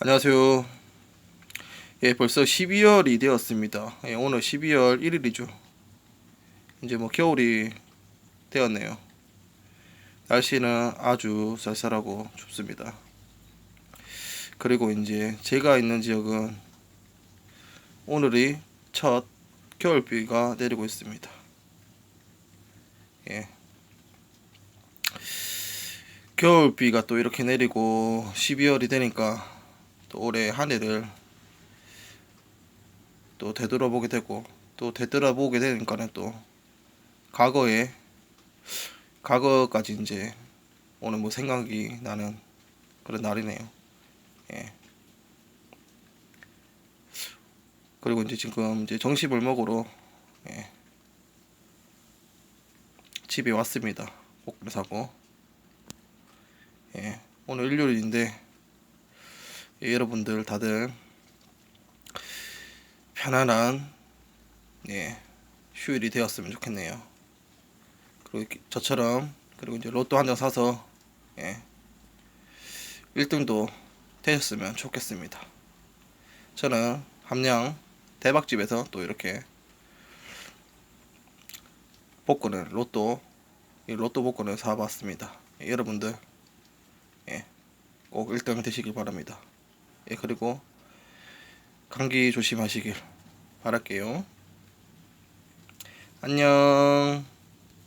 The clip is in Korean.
안녕하세요. 예, 벌써 12월이 되었습니다. 예, 오늘 12월 1일이죠. 이제 뭐 겨울이 되었네요. 날씨는 아주 쌀쌀하고 춥습니다. 그리고 이제 제가 있는 지역은 오늘이 첫 겨울비가 내리고 있습니다. 예. 겨울비가 또 이렇게 내리고 12월이 되니까 또 올해 한 해를 또 되돌아보게 되고 또 되돌아보게 되니까는 또 과거에 과거까지 이제 오늘 뭐 생각이 나는 그런 날이네요. 예. 그리고 이제 지금 이제 정식을 먹으러 예. 집에 왔습니다. 볶음 사고. 예. 오늘 일요일인데 예, 여러분들 다들 편안한 예, 휴일이 되었으면 좋겠네요. 그리고 저처럼 그리고 이제 로또 한 장 사서 예, 1등도 되셨으면 좋겠습니다. 저는 함양 대박집에서 또 이렇게 복권을 로또 이 로또 복권을 사봤습니다. 예, 여러분들 예, 꼭 1등 되시길 바랍니다. 예, 그리고 감기 조심하시길 바랄게요. 안녕.